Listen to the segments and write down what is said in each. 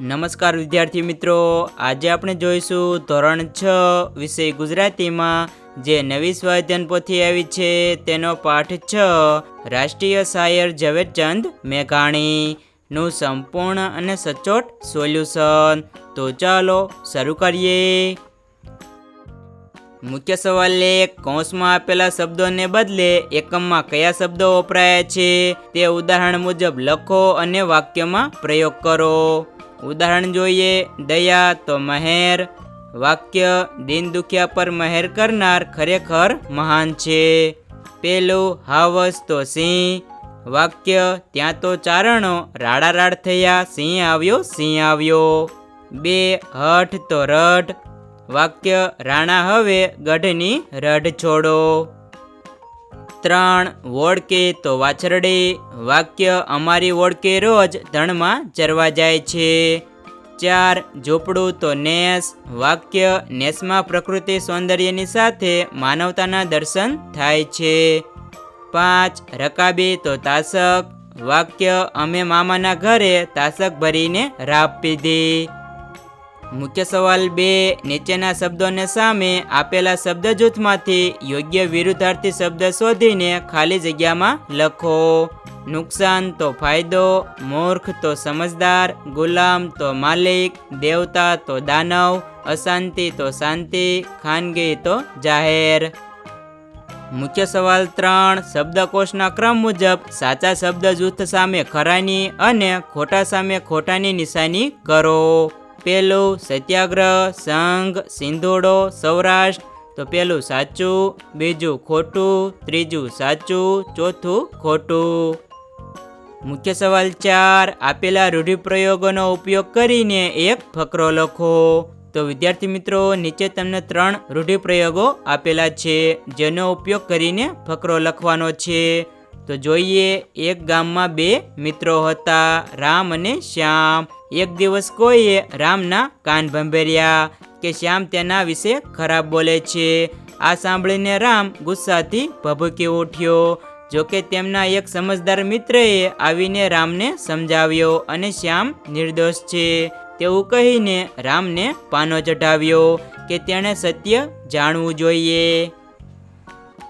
નમસ્કાર વિદ્યાર્થી મિત્રો. આજે આપણે જોઈશું ધોરણ છ વિષય ગુજરાતીમાં. જે નવી સ્વાધ્યન પોથી આવી છે, તેનો પાઠ છ. રાષ્ટ્રીય શાયર ઝવેરચંદ મેઘાણીનું સંપૂર્ણ અને સચોટ સોલ્યુશન. તો ચાલો શરૂ કરીએ. મુખ્ય સવાલ લેખ કૌંસમાં આપેલા શબ્દોને બદલે એકમમાં કયા શબ્દો વપરાયા છે? તે ઉદાહરણ મુજબ લખો અને વાક્યમાં પ્રયોગ કરો. ઉદાહરણ જોઈએ, દયા તો મહેર, વાક્ય, દિન દુખ્યા પર મહેર કરનાર ખરેખર મહાન છે. પેલું, હાવસ તો સિંહ, વાક્ય, ત્યાં તો ચારણો, રાડા રાડ થયા, સિંહ આવ્યો સિંહ આવ્યો. બે, હઠ તો રઢ, વાક્ય, રાણા હવે ગઢની રઢ છોડો. ત્રણ વોડકે તો વાછરડી, વાક્ય અમારી વોડકે રોજ ધણમાં ચરવા જાય છે. ચાર ઝૂંપડું તો નેસ, વાક્ય નેસમાં પ્રકૃતિ સૌંદર્યની સાથે માનવતાના દર્શન થાય છે. પાંચ રકાબી તો તાસક, વાક્ય અમે મામાના ઘરે તાસક ભરીને રાપ પીધી. મુખ્ય સવાલ બે, નીચેના શબ્દોને સામે આપેલા શબ્દ જૂથમાંથી યોગ્ય વિરુદ્ધાર્થી શબ્દ શોધીને ખાલી જગ્યામાં લખો. નુકસાન તો ફાયદો, મૂર્ખ તો સમજદાર, ગુલામ તો માલિક, દેવતા તો દાનવ, અશાંતિ તો શાંતિ, ખાનગી તો જાહેર. મુખ્ય સવાલ ત્રણ, શબ્દકોશના ક્રમ મુજબ સાચા શબ્દ જૂથ સામે ખરાની અને ખોટા સામે ખોટાની નિશાની કરો. પેલું સત્યાગ્રહ, સંઘ, સિંધોડો, સૌરાષ્ટ્ર, તો પહેલું સાચું, બીજું ખોટું, ત્રીજું સાચું, ચોથું ખોટું. મુખ્ય સવાલ ચાર, આપેલા રૂઢિપ્રયોગોનો ઉપયોગ કરીને એક ફકરો લખો. તો વિદ્યાર્થી મિત્રો, નીચે તમને ત્રણ રૂઢિપ્રયોગો આપેલા છે, જેનો ઉપયોગ કરીને ફકરો લખવાનો છે. તો જોઈએ, એક ગામમાં બે મિત્રો હતા, રામ અને શ્યામ. એક દિવસ કોઈએ રામના કાન ભંભેર્યા કે શ્યામ તેના વિશે ખરાબ બોલે છે. આ સાંભળીને રામ ગુસ્સાથી ભભૂકી ઉઠ્યો. જોકે તેમના એક સમજદાર મિત્રએ આવીને રામને સમજાવ્યો અને શ્યામ નિર્દોષ છે. તેવું કહીને રામને પાનો ચઢાવ્યો કે તેણે સત્ય જાણવું જોઈએ.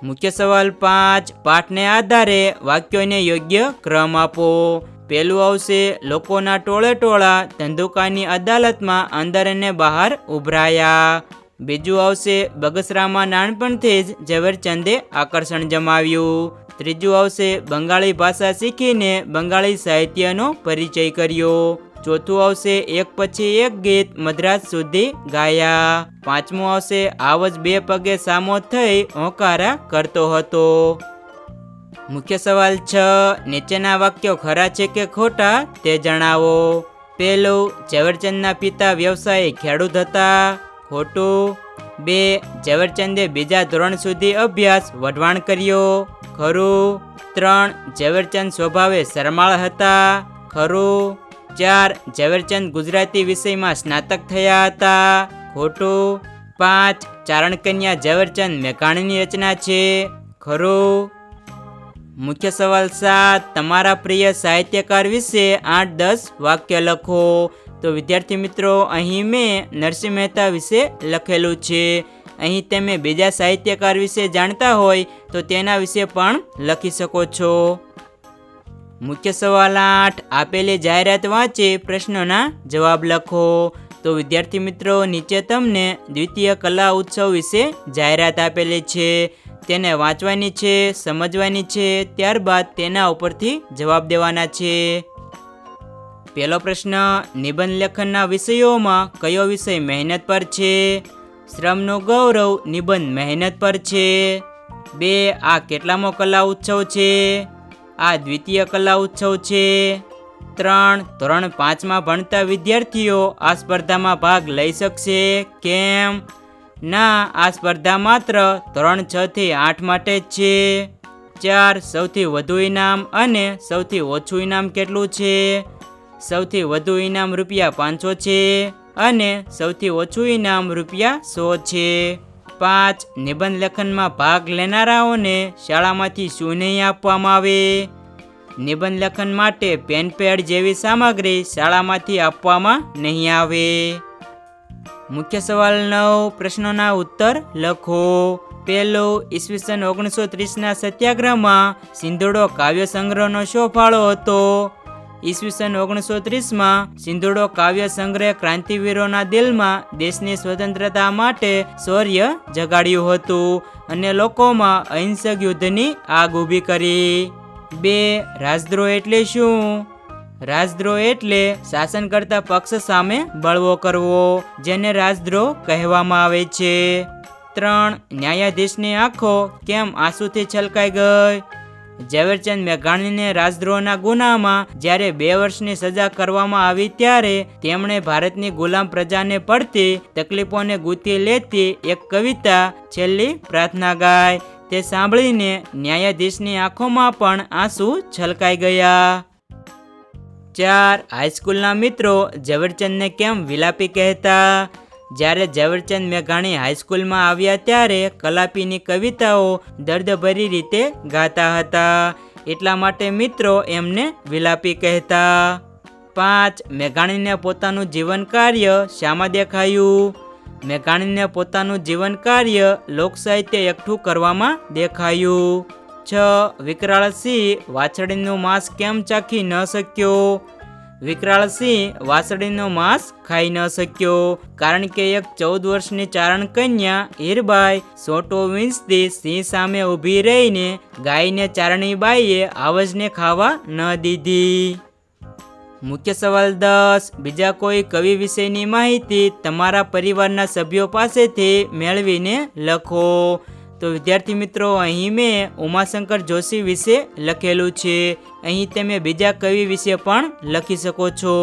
મુખ્ય સવાલ પાંચ. પાઠને આધારે વાક્યોને યોગ્ય ક્રમ આપો. પેલું આવશે, લોકોના ટોળે ટોળા ધંધુકાની અદાલતમાં અંદર અને બહાર ઉભરાયા. બીજું આવશે, બગસરામાં નાનપણથી જ ઝવેરચંદે આકર્ષણ જમાવ્યું. ત્રીજું આવશે, બંગાળી ભાષા શીખીને બંગાળી સાહિત્યનો પરિચય કર્યો. ચોથું આવશે એક પછી એક ગીત મદ્રાસ સુધી ગાયા. પાંચમું આવશે આવજ બે પગે સામો થઈ હોંકારા કરતો હતો. મુખ્ય સવાલ છ, નીચેના વાક્યો ખરા છે કે ખોટા તે જણાવો. પેલું ઝવેરચંદના પિતા વ્યવસાયે ખેડૂત હતા. ખોટું, બે, ઝવેરચંદે બીજા ધોરણ સુધી અભ્યાસ વઢવાણ કર્યો. ખરું, ત્રણ, ઝવેરચંદ સ્વભાવે શરમાળ હતા. ખરું ચાર ઝવેરચંદ ગુજરાતી વિષયમાં સ્નાતક થયા હતા. ખોટું પાંચ ચારણકન્યા ઝવેરચંદ મેઘાણીની રચના છે. ખરું. મુખ્ય સવાલ સાત, તમારા પ્રિય સાહિત્યકાર વિશે આઠ દસ વાક્ય લખો. તો વિદ્યાર્થી મિત્રો, અહીં મેં નરસિંહ મહેતા વિશે લખેલું છે. અહીં તમે બીજા સાહિત્યકાર વિશે જાણતા હોય તો તેના વિશે પણ લખી શકો છો. મુખ્ય સવાલ આઠ, આપેલી જાહેરાત વાંચી, પ્રશ્નોના જવાબ લખો. તો વિદ્યાર્થી મિત્રો, નીચે તમને દ્વિતીય કલા ઉત્સવ વિશે જાહેરાત આપેલી છે. તેને વાંચવાની છે, સમજવાની છે, ત્યારબાદ તેના ઉપરથી જવાબ દેવાના છે. પહેલો પ્રશ્ન, નિબંધ લેખનના વિષયોમાં કયો વિષય મહેનત પર છે? શ્રમનું ગૌરવ નિબંધ મહેનત પર છે. બે, આ કેટલામો કલા ઉત્સવ છે? આ દ્વિતીય કલા ઉત્સવ છે. ત્રણ, ધોરણ પાંચમાં ભણતા વિદ્યાર્થીઓ આ સ્પર્ધામાં ભાગ લઈ શકશે. કેમ? ના, આ સ્પર્ધા માત્ર ધોરણ છ થી આઠ માટે જ છે. ચાર, સૌથી વધુ ઇનામ અને સૌથી ઓછું ઇનામ કેટલું છે? સૌથી વધુ ઇનામ રૂપિયા પાંચસો છે અને સૌથી ઓછું ઇનામ રૂપિયા સો છે. પાંચ નિબંધ લેખનમાં ભાગ લેનારાઓને શાળામાંથી શું નહીં આપવામાં આવે. નિબંધ લેખન માટે પેન પેડ જેવી સામગ્રી શાળામાંથી આપવામાં નહીં આવે. મુખ્ય સવાલ નવ, પ્રશ્નોના ઉત્તર લખો. પહેલો, ઈસવીસન ઓગણીસો ત્રીસના સત્યાગ્રહમાં સિંધુડો કાવ્ય સંગ્રહનો શો ફાળો હતો. ઈસવીસન ઓગણીસો ત્રીસમાં સિંધુડો કાવ્ય સંગ્રહ ક્રાંતિવીરોના દિલમાં દેશની સ્વતંત્રતા માટે શૌર્ય જગાડ્યું હતું અને લોકોમાં અહિંસક યુદ્ધની આગ ઊભી કરી. બે, રાજદ્રોહ એટલે શું? રાજદ્રોહ એટલે શાસન કરતા પક્ષ સામે બળવો કરવો, જેને રાજદ્રોહ કહેવામાં આવે છે. ત્રણ, ન્યાયાધીશની આંખો કેમ આંસુથી છલકાઈ ગઈ? ઝવેરચંદ મેઘાણીને રાજદ્રોહના ગુનામાં જ્યારે બે વર્ષની સજા કરવામાં આવી ત્યારે તેમણે ભારતની ગુલામ પ્રજાને પડતી તકલીફોને ગૂંથી લેતી એક કવિતા છેલ્લી પ્રાર્થના ગાય. તે સાંભળીને ન્યાયાધીશની આંખોમાં પણ આંસુ છલકાઈ ગયા. ચાર, હાઈસ્કૂલના મિત્રો ઝવેરચંદને કેમ વિલાપી કહેતા? જ્યારે ઝવેરચંદ મેઘાણી હાઈસ્કૂલમાં આવ્યા ત્યારે કલાપીની કવિતાઓ દર્દભરી રીતે ગાતા હતા. એટલા માટે મિત્રો એમને વિલાપી કહેતા. પાંચ, મેઘાણીને પોતાનું જીવન કાર્ય શામાં દેખાયું? મેઘાણીને પોતાનું જીવન કાર્ય લોકસાહિત્ય એકઠું કરવામાં દેખાયું. છ વિકરાળસિંહ વાછડીનું માંસ કેમ ચાખી ન શક્યો? વિકરાળસિંહ વાસળીનો માંસ ખાઈ ન શક્યો. કારણ કે એક ચૌદ વર્ષની ચારણ કન્યા હીરબાઈ સોટો વિંસથી સિંહ સામે ઊભી રહીને ગાયને ચારણીબાઈએ આવજને ખાવા ન દીધી. મુખ્ય સવાલ દસ. બીજા કોઈ કવિ વિશેની માહિતી તમારા પરિવારના સભ્યો પાસેથી મેળવીને લખો. તો વિદ્યાર્થી મિત્રો, અહીં મેં ઉમાશંકર જોશી વિશે લખેલું છે. અહીં તમે બીજા કવિ વિશે પણ લખી શકો છો.